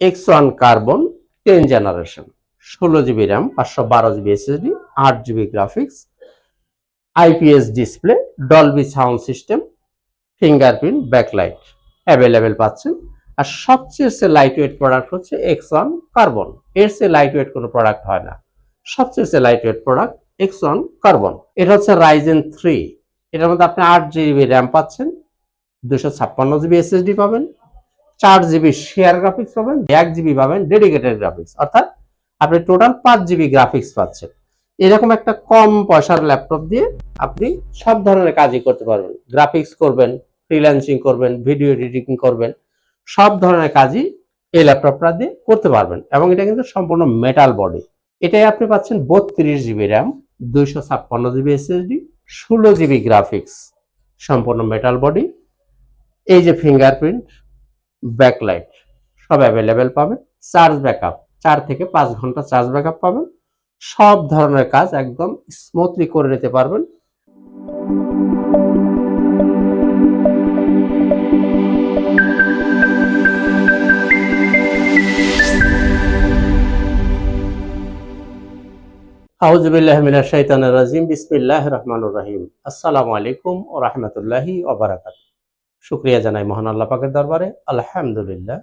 X one carbon ten generation ষোলো GB RAM পাঁচশো বারো জিবি এসএসডি আট GB graphics IPS display Dolby sound system fingerprint backlight available পাচ্ছেন। আর সবচেয়ে সে লাইট ওয়েট প্রোডাক্ট হচ্ছে এক্স ওয়ান কার্বন এর সে লাইট ওয়েট কোনো প্রোডাক্ট হয় না। সবচেয়ে সে light weight product X one carbon এটা হচ্ছে রাইজেন থ্রি এটার মধ্যে আপনি আট জিবি র্যাম পাচ্ছেন, দুশো ছাপ্পান্ন জিবি এসএসডি পাবেন চার জিবি শেয়ার গ্রাফিক্স পাবেন, এক জিবি পাবেন ডেডিকেটেড গ্রাফিক্স অর্থাৎ আপনি টোটাল পাঁচ জিবি গ্রাফিক্স পাচ্ছেন। এরকম একটা কম পয়সার ল্যাপটপ দিয়ে আপনি সব ধরনের কাজই করতে পারবেন। গ্রাফিক্স করবেন ফ্রিল্যান্সিং করবেন ভিডিও এডিটিং করবেন, সব ধরনের কাজই এই ল্যাপটপটা দিয়ে করতে পারবেন এবং এটা কিন্তু সম্পূর্ণ মেটাল বডি এটাই আপনি পাচ্ছেন বত্রিশ জিবি র্যাম দুইশো ছাপ্পান্ন জিবি এসএসডি ষোলো জিবি গ্রাফিক্স সম্পূর্ণ মেটাল বডি এই যে ফিঙ্গারপ্রিন্ট ব্যাকলাইট সব অ্যাভেলেবেল পাবেন। চার্জ ব্যাকআপ চার থেকে পাঁচ ঘণ্টা চার্জ ব্যাকআপ পাবেন। সব ধরনের কাজ একদম স্মুথলি করে নিতে পারবেন। আউজুবিল্লাহ শাইতানির রাজিম। বিসমিল্লাহির রহমানির রহিম। আসসালামু আলাইকুম ওয়া রাহমাতুল্লাহি ওয়া বারাকাতুহু। শুকরিয়া জানাই মহান আল্লাহ পাকের দরবারে। আলহামদুলিল্লাহ।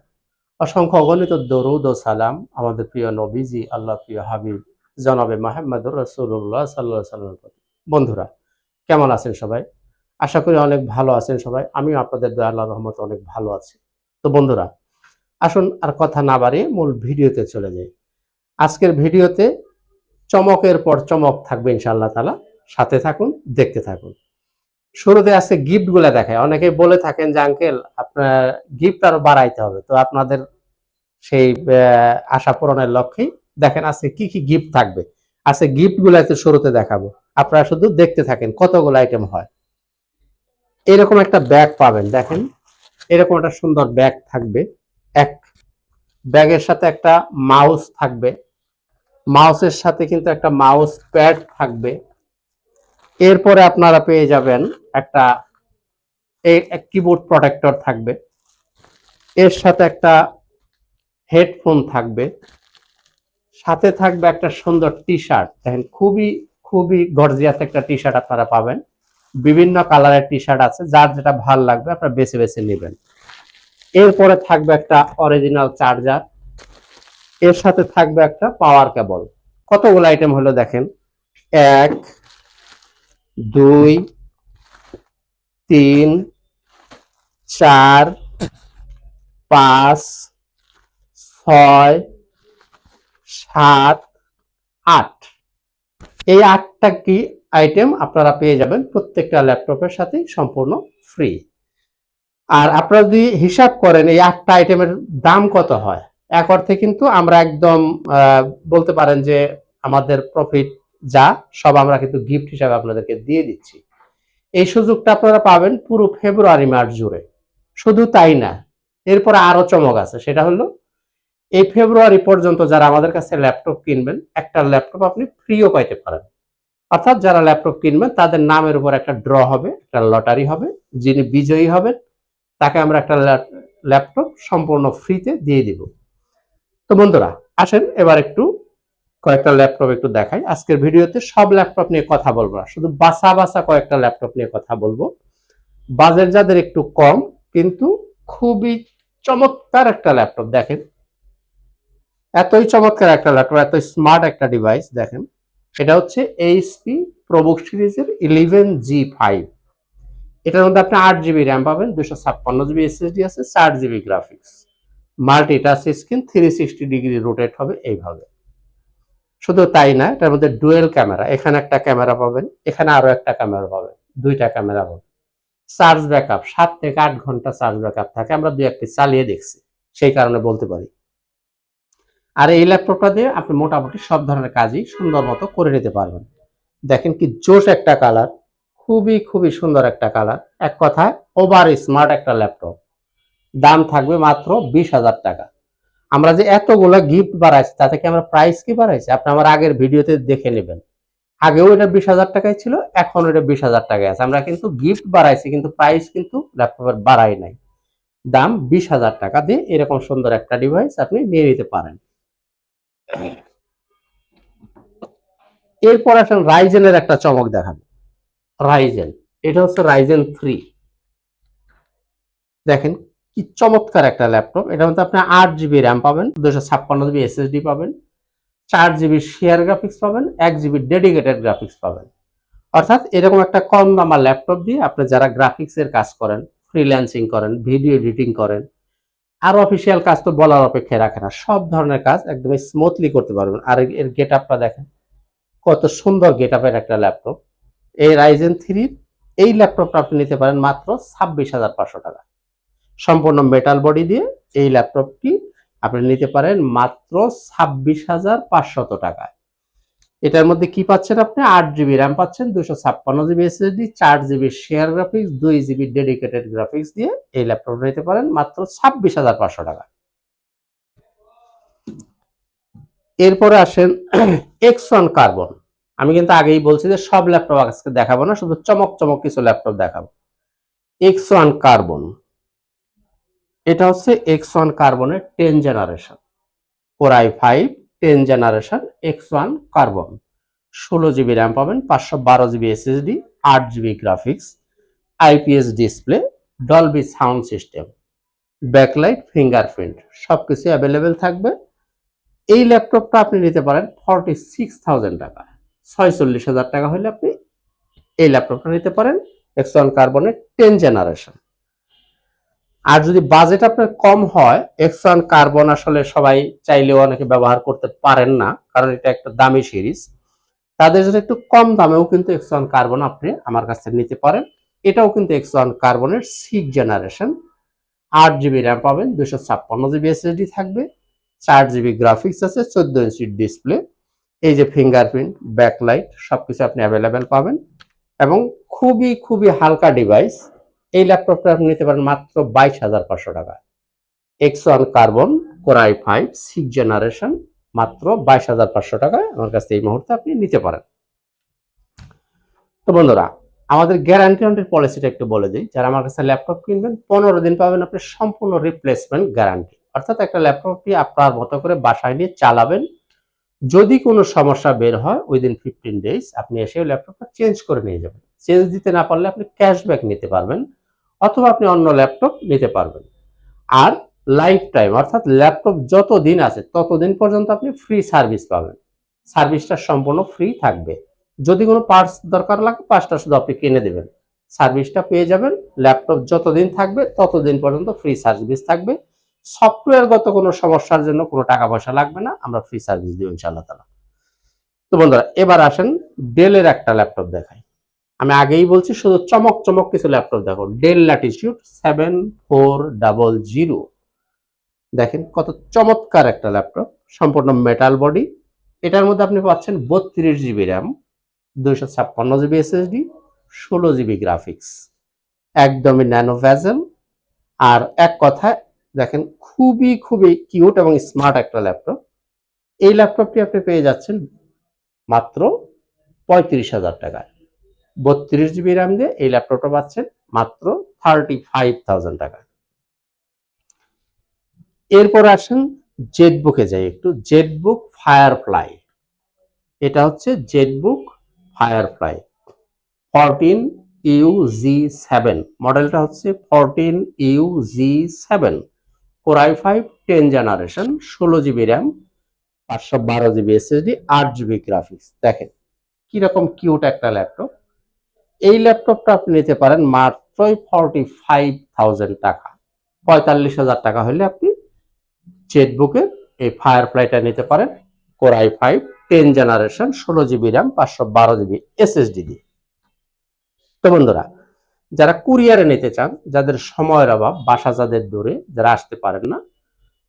অসংখ্য অগণিত দরুদ ও সালাম আমাদের প্রিয় নবীজি আল্লাহ প্রিয় হাবিব, জনাবে মাহমুদুর রাসূলুল্লাহ সাল্লাল্লাহু আলাইহি সাল্লামের প্রতি। বন্ধুরা, কেমন আছেন সবাই? আশা করি অনেক ভালো আছেন সবাই। আমিও আপনাদের দয়া আল্লাহর রহমতে অনেক ভালো আছি। তো বন্ধুরা, আসুন আর কথা না বাড়িয়ে মূল ভিডিওতে চলে যাই। আজকের ভিডিওতে চমকের পর চমক থাকবে ইনশাআল্লাহ তালা সাথে থাকুন, দেখতে থাকুন। শুরুতে আজকে গিফটগুলা দেখায়। অনেকে বলে থাকেন যে, আঙ্কেল, আপনার গিফট আরও বাড়াইতে হবে। তো আপনাদের সেই আশা পূরণের লক্ষ্যেই দেখেন আজকে কি কি গিফট থাকবে। আজকে গিফটগুলা একটু শুরুতে দেখাবো। আপনারা শুধু দেখতে থাকেন কতগুলো আইটেম হয়। এরকম একটা ব্যাগ পাবেন, দেখেন। এরকম একটা সুন্দর ব্যাগ থাকবে। এক ব্যাগের সাথে একটা মাউস থাকবে। মাউসের সাথে কিন্তু একটা মাউস প্যাড থাকবে। এরপরে আপনারা পেয়ে যাবেন একটা কিবোর্ড প্রোটেক্টর থাকবে। এর সাথে একটা হেডফোন থাকবে। সাথে থাকবে একটা সুন্দর টি শার্ট দেখেন, খুবই খুবই গর্জিয়াস একটা টি শার্ট আপনারা পাবেন। বিভিন্ন কালারের টি শার্ট আছে, যার যেটা ভালো লাগবে আপনারা বেছে বেছে নেবেন। এরপরে থাকবে একটা অরিজিনাল চার্জার এর সাথে থাকবে একটা পাওয়ার কেবল কতগুলো আইটেম হলো দেখেন? এক দুই, তিন, চার, পাঁচ, ছয়, সাত, আট। এই আটটা কি আইটেম আপনারা পেয়ে যাবেন প্রত্যেকটা ল্যাপটপের সাথে সম্পূর্ণ ফ্রি আর আপনারা যদি হিসাব করেন এই আটটা আইটেমের দাম কত হয়? এক অর্থে কিন্তু আমরা একদম বলতে পারেন যে আমাদের প্রফিট যা সব আমরা কিন্তু গিফট হিসাবে আপনাদেরকে দিয়ে দিচ্ছি। এই সুযোগটা আপনারা পাবেন পুরো ফেব্রুয়ারি মাস জুড়ে। শুধু তাই না, এরপরে আরও চমক আছে, সেটা হলো এই ফেব্রুয়ারি পর্যন্ত যারা আমাদের কাছে ল্যাপটপ কিনবেন, একটা ল্যাপটপ আপনি ফ্রিও পাইতে পারেন। অর্থাৎ যারা ল্যাপটপ কিনবেন, তাদের নামের উপর একটা ড্র হবে, একটা লটারি হবে, যিনি বিজয়ী হবেন, তাকে আমরা একটা ল্যাপটপ সম্পূর্ণ ফ্রিতে দিয়ে দিব। তো বন্ধুরা, আসেন, এবার একটু কয়েকটা ল্যাপটপ একটু দেখাই। আজকের ভিডিওতে সব ল্যাপটপ নিয়ে কথা বলব না, শুধু বাসা বাসা কয়েকটা ল্যাপটপ নিয়ে কথা বলব। বাজেট যাদের একটু কম, কিন্তু খুবই চমৎকার একটা ল্যাপটপ দেখেন। এতই চমৎকার একটা ল্যাপটপ এত স্মার্ট একটা ডিভাইস দেখেন। এটা হচ্ছে এইচপি প্রবুক সিরিজের ইলেভেন জি ফাইভ এটার মধ্যে আপনি আট জিবি র্যাম পাবেন দুশো ছাপ্পান্ন জিবি এসএসডি আছে, চার GB graphics multi touch screen three sixty degree rotate হবে, এইভাবে। শুধু তাই না, এটার মধ্যে ডুয়েল ক্যামেরা, এখানে একটা ক্যামেরা পাবেন, এখানে আরও একটা ক্যামেরা পাবেন, দুইটা ক্যামেরা পাবেন। চার্জ ব্যাকআপ, সাত থেকে আট ঘণ্টা চার্জ ব্যাকআপ থাকে, আমরা দুই একটি চালিয়ে দেখছি, সেই কারণে বলতে পারি। আর এই ল্যাপটপটা দিয়ে আপনি মোটামুটি সব ধরনের কাজই সুন্দর মতো করে নিতে পারবেন। দেখেন কি জোশ একটা কালার, খুবই খুবই সুন্দর একটা কালার। এক কথায়, ওভার স্মার্ট একটা ল্যাপটপ। দাম থাকবে মাত্র বিশ হাজার টাকা। আমরা যে এতগুলো গিফট বাড়াইছি, তাতে কি আমরা প্রাইস কি বাড়াইছি? আপনি আমার আগের ভিডিওতে দেখে নেবেন। আগেও এটা বিশ হাজার টাকায় ছিল এখন এটা বিশ হাজার টাকায় আছে। আমরা কিন্তু গিফট বাড়াইছি, কিন্তু প্রাইস কিন্তু ল্যাপটপের বাড়াই নাই। দাম বিশ হাজার টাকা দিয়ে এরকম সুন্দর একটা ডিভাইস আপনি নিয়ে নিতে পারেন। এরপর আসেন রাইজেনের একটা চমক দেখান। রাইজেন এটা হচ্ছে রাইজেন থ্রি দেখেন কি চমৎকার একটা ল্যাপটপ। এটার মধ্যে আপনি আট জিবি র্যাম পাবেন দুশো ছাপ্পান্ন জিবি এসএসডি পাবেন, চার জিবি শেয়ার গ্রাফিক্স পাবেন, এক জিবি ডেডিকেটেড গ্রাফিক্স পাবেন। অর্থাৎ এরকম একটা কম দামা ল্যাপটপ দিয়ে আপনি যারা গ্রাফিক্সের কাজ করেন ফ্রিল্যান্সিং করেন ভিডিও এডিটিং করেন, আর অফিসিয়াল কাজ তো বলার অপেক্ষায় রাখে না, সব ধরনের কাজ একদমই স্মুথলি করতে পারবেন। আর এর গেট আপটা দেখেন, কত সুন্দর গেট আপের একটা ল্যাপটপ। এই রাইজেন থ্রির এই ল্যাপটপটা আপনি নিতে পারেন মাত্র ছাব্বিশ হাজার পাঁচশো টাকা। সম্পূর্ণ মেটাল বডি দিয়ে এই ল্যাপটপটি আপনি নিতে পারেন মাত্র ছাব্বিশ হাজার পাঁচশত টাকায়। এটার মধ্যে কি পাচ্ছেন আপনি? আট জিবি র্যাম পাচ্ছেন দুশো ছাপ্পান্ন জিবি এসএসডি চার জিবি শেয়ার গ্রাফিক্স দুই জিবি ডেডিকেটেড গ্রাফিক্স দিয়ে এই ল্যাপটপ নিতে পারেন মাত্র ছাব্বিশ হাজার পাঁচশো টাকা। এরপরে আসেন এক্স ওয়ান কার্বন আমি কিন্তু আগেই বলছি যে সব ল্যাপটপ আজকে দেখাবো না, শুধু চমক চমক কিছু ল্যাপটপ দেখাবো। এক্স ওয়ান কার্বন এটা হচ্ছে এক্স ওয়ান কার্বনের ten generation core i five ten generation X one carbon. ষোলো জিবি র্যাম পাবেন, পাঁচশো বারো জিবি এসএসডি আট GB graphics IPS display Dolby sound system backlight fingerprint সব কিছু অ্যাভেলেবেল থাকবে। এই ল্যাপটপটা আপনি নিতে পারেন ফর্টি সিক্স থাউজেন্ড টাকা। ছয়চল্লিশ হাজার টাকা হলে আপনি এই ল্যাপটপটা নিতে পারেন। এক্স ওয়ান কার্বনের টেন জেনারেশন আর যদি বাজেট আপনার কম হয় এক্স কার্বন আসলে সবাই চাইলেও অনেকে ব্যবহার করতে পারেন না, কারণ এটা একটা দামি সিরিজ তাদের জন্য একটু কম দামেও কিন্তু এক্স ওয়ান কার্বন আপনি আমার কাছে নিতে পারেন। এটাও কিন্তু এক্স কার্বনের সিক্স জেনারেশন আট জিবি র্যাম পাবেন দুশো ছাপ্পান্ন জিবি এসএসডি থাকবে, চার জিবি গ্রাফিক্স আছে, চোদ্দ ইঞ্চির ডিসপ্লে এই যে ফিঙ্গারপ্রিন্ট ব্যাকলাইট সবকিছু আপনি অ্যাভেলেবেল পাবেন। এবং খুবই খুবই হালকা ডিভাইস এই ল্যাপটপটা আপনি নিতে পারেন মাত্র বাইশ হাজার পাঁচশো টাকা। X one carbon core i five six generation মাত্র বাইশ হাজার পাঁচশো টাকায় আমার কাছে এই মুহূর্তে আপনি নিতে পারেন। তো বন্ধুরা, আমাদের গ্যারান্টি অন্টের পলিসিটা একটু বলে দিই। যারা আমার কাছে ল্যাপটপ কিনবেন, পনেরো দিন পাবেন আপনি সম্পূর্ণ রিপ্লেসমেন্ট গ্যারান্টি অর্থাৎ একটা ল্যাপটপটি আপনার মতো করে বাসায় নিয়ে চালাবেন। যদি কোনো সমস্যা বের হয় উইদিন ফিফটিন ডেজ আপনি এসে ল্যাপটপটা চেঞ্জ করে নিয়ে যাবেন। চেঞ্জ দিতে না পারলে আপনি ক্যাশব্যাক নিতে পারবেন। অথবা আপনি অন্য ল্যাপটপ নিতে পারবেন। আর লাইফ টাইম অর্থাৎ ল্যাপটপ যত দিন আছে, ততদিন পর্যন্ত আপনি ফ্রি সার্ভিস পাবেন। সার্ভিসটা সম্পূর্ণ ফ্রি থাকবে। যদি কোনো পার্টস দরকার লাগে পার্টসটা শুধু আপনি কিনে দেবেন। সার্ভিসটা পেয়ে যাবেন, ল্যাপটপ যতদিন থাকবে, ততদিন পর্যন্ত ফ্রি সার্ভিস থাকবে। সফটওয়্যারগত কোনো সমস্যার জন্য কোনো টাকা পয়সা লাগবে না, আমরা ফ্রি সার্ভিস দিব ইনশাআল্লাহ তালা তো বন্ধুরা, এবার আসেন ডেলের একটা ল্যাপটপ দেখাই। আমি আগেই বলছি, শুধু চমক চমক কিছু ল্যাপটপ দেখো। Dell Latitude seven four double zero দেখেন কত চমৎকার একটা ল্যাপটপ সম্পূর্ণ মেটাল বডি এটার মধ্যে আপনি পাচ্ছেন বত্রিশ জিবি র্যাম দুইশো ছাপ্পান্ন জিবি এসএসডি ষোলো জিবি গ্রাফিক্স একদমই ন্যানো ভ্যাজেল আর এক কথায়, দেখেন খুবই খুবই কিউট এবং স্মার্ট একটা ল্যাপটপ এই ল্যাপটপটি আপনি পেয়ে যাচ্ছেন মাত্র পঁয়ত্রিশ হাজার টাকায়। বত্রিশ জিবি র্যাম দিয়ে এই ল্যাপটপটা পাচ্ছেন মাত্র থার্টি ফাইভ থাউজেন্ড টাকা। এরপর আসেন জেটবুকে যাই একটু। জেটবুক ফায়ারফ্লাই এটা হচ্ছে ZBook Firefly fourteen U G seven মডেলটা হচ্ছে fourteen U G seven core i five ten generation ষোলো জিবি র্যাম পাঁচশো বারো জিবি এসএসডি আট জিবি গ্রাফিক্স দেখেন, কীরকম কিউট একটা ল্যাপটপ এই ল্যাপটপটা আপনি নিতে পারেন মাত্রই ফর্টি ফাইভ টাকা। পঁয়তাল্লিশ হাজার টাকা হলে আপনি চেকবুকের এই ফায়ার ফ্লাইটা নিতে পারেন। Core i five ten generation ষোলো জিবি র্যাম পাঁচশো বারো জিবি এসএসডি দিয়ে। তো বন্ধুরা, যারা কুরিয়ারে নিতে চান, যাদের সময়ের অভাব, বাসা যাদের দূরে, যারা আসতে পারেন না,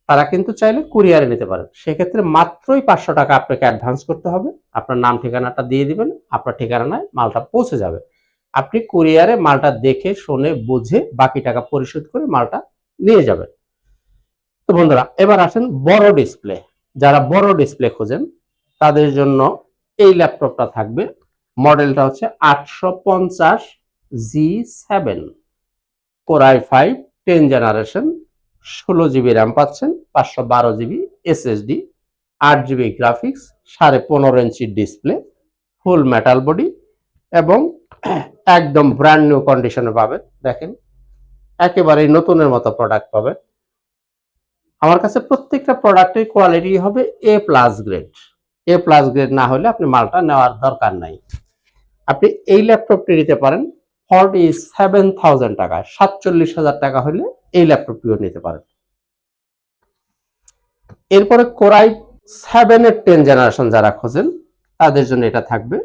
তারা কিন্তু চাইলে কুরিয়ারে নিতে পারেন। সেক্ষেত্রে মাত্রই পাঁচশো টাকা আপনাকে অ্যাডভান্স করতে হবে। আপনার নাম ঠিকানাটা দিয়ে দিবেন, আপনার ঠিকানায় মালটা পৌঁছে যাবে। আপনি কুরিয়ারে মালটা দেখে, শুনে, বুঝে বাকি টাকা পরিশোধ করে মালটা নিয়ে যাবেন। তো বন্ধুরা, এবার আসেন বড় ডিসপ্লে। যারা বড় ডিসপ্লে খোঁজেন, তাদের জন্য এই ল্যাপটপটা থাকবে। মডেলটা হচ্ছে আটশো পঞ্চাশ G seven. Core i five ten generation, ষোলো জিবি র্যাম পাচ্ছেন, পাঁচশো বারো জিবি এসএসডি, আট জিবি গ্রাফিক্স, সাড়ে পনেরো inch display, full metal body এবং একদম ব্র্যান্ড নিউ কন্ডিশনে পাবেন, দেখেন। একেবারেই নতুনের মতো প্রোডাক্ট পাবেন। আমার কাছে প্রত্যেকটা প্রোডাক্টের কোয়ালিটি হবে A plus grade A plus grade না হলে আপনি মালটা নেওয়ার দরকার নাই। আপনি এই ল্যাপটপটি নিতে পারেন ফর্টি সেভেন থাউজেন্ড টাকা, সাতচল্লিশ হাজার টাকা হলে এই ল্যাপটপটিও নিতে পারেন। এরপরে কোরাই সেভেনের টেন জেনারেশন যারা খোঁজেন, তাদের জন্য এটা থাকবে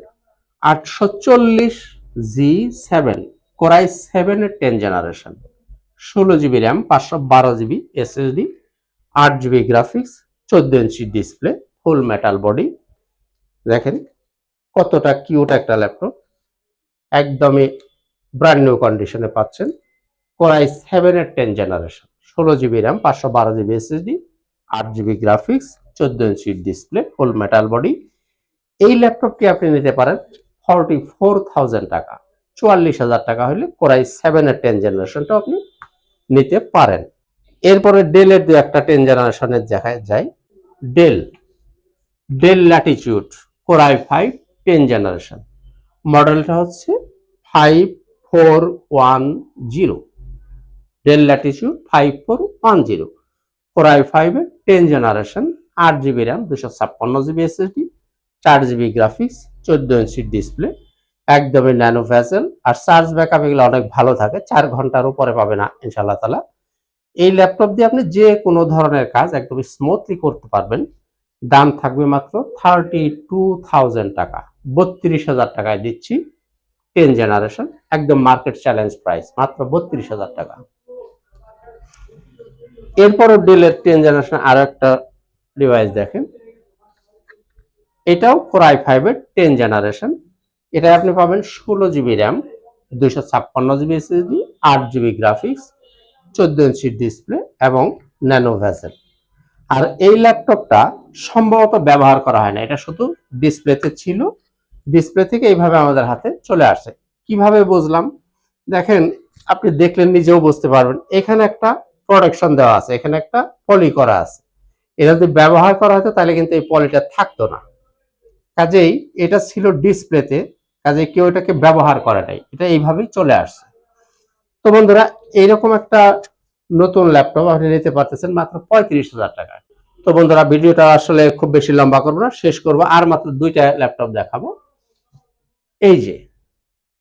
আটশো চল্লিশ জি সেভেন কোরাই সেভেনের টেন জেনারেশন ষোলো জিবি র্যাম পাঁচশো বারো জিবি এসএসডি আট জিবি গ্রাফিক্স চোদ্দ inch display full metal body দেখেন কতটা কিউট একটা ল্যাপটপ একদমই ব্র্যান্ড নিউ কন্ডিশনে পাচ্ছেন। কোরাই সেভেনের টেন জেনারেশন ষোলো জিবি র্যাম পাঁচশো বারো জিবি এসএসডি আট জিবি গ্রাফিক্স চোদ্দ inch display full metal body এই ল্যাপটপটি আপনি নিতে পারেন? ফর্টি ফোর থাউজেন্ড টাকা। চুয়াল্লিশ হাজার টাকা হলে কোরাই সেভেনের টেন জেনারেশনটা আপনি নিতে পারেন। এরপরে ডেলের দু একটা টেন জেনারেশনের দেখায় যায় Dell Dell Latitude core i five ten generation মডেলটা হচ্ছে five four one zero Dell Latitude five four one zero core i ফাইভের টেন জেনারেশন আট জিবি র্যাম দুশো ছাপ্পান্ন জিবি এসএসডি চার জিবি গ্রাফিক্স চোদ্দ ইঞ্চির ডিসপ্লে একদমই ন্যানো ভ্যাসেল আর চার্জ ব্যাকআপ এগুলো অনেক ভালো থাকে, চার ঘণ্টার উপরে পাবে না ইনশাল্লাহ তালা এই ল্যাপটপ দিয়ে আপনি যে কোনো ধরনের কাজ একদমই স্মুথলি করতে পারবেন। দাম থাকবে মাত্র থার্টি টু থাউজেন্ড টাকা, বত্রিশ হাজার টাকায় দিচ্ছি টেন জেনারেশন একদম মার্কেট চ্যালেঞ্জ প্রাইস মাত্র বত্রিশ হাজার টাকা। এরপরও ডেলের টেন জেনারেশন আরও একটা ডিভাইস দেখেন এটাও কোরাই ফাইভের টেন জেনারেশন এটা আপনি পাবেন ষোলো জিবি র্যাম দুইশো ছাপ্পান্ন জিবি এসএসডি আট জিবি গ্রাফিক্স চোদ্দ ইঞ্চি ডিসপ্লে এবং ন্যানো ভ্যাসেল আর এই ল্যাপটপটা সম্ভবত ব্যবহার করা হয় না, এটা শুধু ডিসপ্লেতে ছিল। ডিসপ্লে থেকে এইভাবে আমাদের হাতে চলে আসে। কীভাবে বুঝলাম? দেখেন, আপনি দেখলেন নিজেও বুঝতে পারবেন। এখানে একটা প্রোটেকশন দেওয়া আছে, এখানে একটা পলি করা আছে। এটা যদি ব্যবহার করা হতো, তাহলে কিন্তু এই পলিটা থাকতো না। কাজেই এটা ছিল ডিসপ্লেতে কাজে কেউ এটাকে ব্যবহার করে নাই। এটা এইভাবেই চলে আসছে। তো বন্ধুরা, এইরকম একটা নতুন ল্যাপটপ আপনি নিতে পারতেছেন মাত্র পঁয়ত্রিশ হাজার টাকায়। তো বন্ধুরা, ভিডিওটা আসলে খুব বেশি লম্বা করব না, শেষ করব, আর মাত্র দুইটা ল্যাপটপ দেখাবো। এই যে,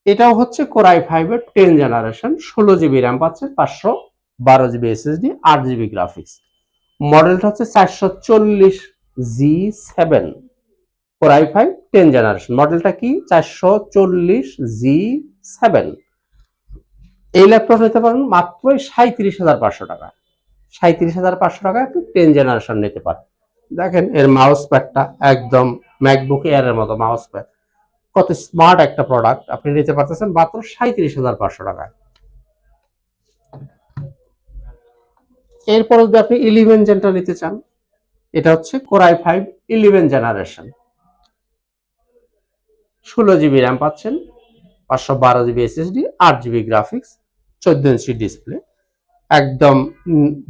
এটাও হচ্ছে কোরাই ফাইভের টেন জেনারেশন ষোলো জিবি র্যাম পাচ্ছে, পাঁচশো বারো জিবি এসএসডি আট জিবি গ্রাফিক্স মডেলটা হচ্ছে চারশো চল্লিশ G seven core i five ten generation মডেলটা কি? চারশো চল্লিশ জি সেভেন। এই ল্যাপটপ নিতে পারেন মাত্র সাঁত্রিশ হাজার পাঁচশো টাকা। সাঁত্রিশ হাজার পাঁচশো টাকায় আপনি টেন জেনারেশন নিতে পারেন। দেখেন, এর মাউস প্যাডটা একদম ম্যাকবুক এয়ারের মতো মাউস প্যাড কত স্মার্ট একটা প্রোডাক্ট আপনি নিতে পারতেছেন মাত্র সাঁত্রিশ হাজার পাঁচশো টাকায়। এরপর যদি আপনি ইলেভেন জেনটা নিতে চান, এটা হচ্ছে core i five eleven generation ষোলো জিবি র্যাম পাচ্ছেন, পাঁচশো বারো জিবি এসএসডি আট জিবি গ্রাফিক্স চোদ্দ ইঞ্চি ডিসপ্লে একদম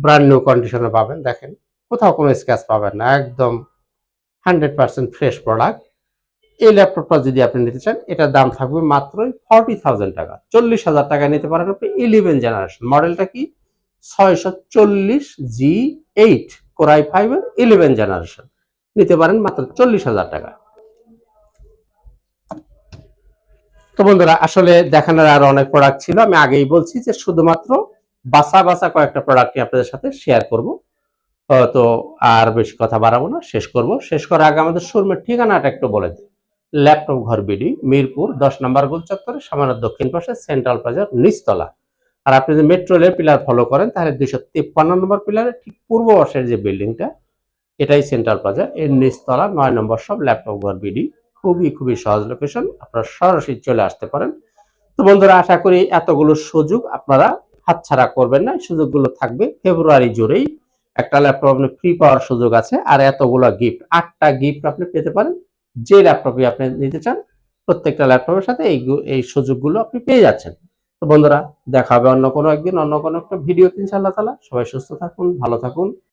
ব্র্যান্ড নিউ কন্ডিশনে পাবেন। দেখেন, কোথাও কোনো স্ক্র্যাচ পাবেন না, একদম হান্ড্রেড পার্সেন্ট ফ্রেশ প্রোডাক্ট এই ল্যাপটপটা যদি আপনি নিতে চান, এটার দাম থাকবে মাত্রই ফর্টি থাউজেন্ড টাকা। চল্লিশ হাজার টাকা নিতে পারেন আপনি ইলেভেন জেনারেশন মডেলটা কি? ছয়শো চল্লিশ জি এইট কোরাই ফাইভের ইলেভেন জেনারেশন নিতে পারেন মাত্র চল্লিশ হাজার টাকা। তো বন্ধুরা, আসলে দেখানোর আরও অনেক প্রোডাক্ট ছিল। আমি আগেই বলছি যে শুধুমাত্র বাসা বাসা কয়েকটা প্রোডাক্ট আপনাদের সাথে শেয়ার করব। তো আর বেশি কথা বাড়াবো না, শেষ করব। শেষ করার আগে আমাদের শোরুমের ঠিকানাটা একটু বলে দিই। ল্যাপটপ ঘর বিডি, মিরপুর, দশ নম্বর গোল চত্বরে, সামান্য দক্ষিণ পাশে সেন্ট্রাল প্লাজার নিচতলা। আর আপনি যদি মেট্রো রেলের পিলার ফলো করেন, তাহলে দুইশো তিপ্পান্ন নম্বর পিলারের ঠিক পূর্ব পাশের যে বিল্ডিংটা এটাই সেন্ট্রাল প্লাজা এর নিচতলা, নয় নম্বর সব ল্যাপটপ ঘর বিডি। খুবই খুবই সহজ লোকেশন আপনারা সরাসরি চলে আসতে পারেন। তো বন্ধুরা, আশা করি এতগুলো সুযোগ আপনারা হাতছাড়া করবেন না। সুযোগগুলো থাকবে ফেব্রুয়ারি জুড়েই। একটা ল্যাপটপ আপনি ফ্রি পাওয়ার সুযোগ আছে। আর এতগুলো গিফট আটটা গিফট আপনি পেতে পারেন। যে ল্যাপটপই আপনি নিতে চান, প্রত্যেকটা ল্যাপটপের সাথে এই এই সুযোগগুলো আপনি পেয়ে যাচ্ছেন। তো বন্ধুরা, দেখা হবে অন্য কোনো একদিন, অন্য কোনো একটা ভিডিও ইনশাআল্লাহ তালা সবাই সুস্থ থাকুন, ভালো থাকুন।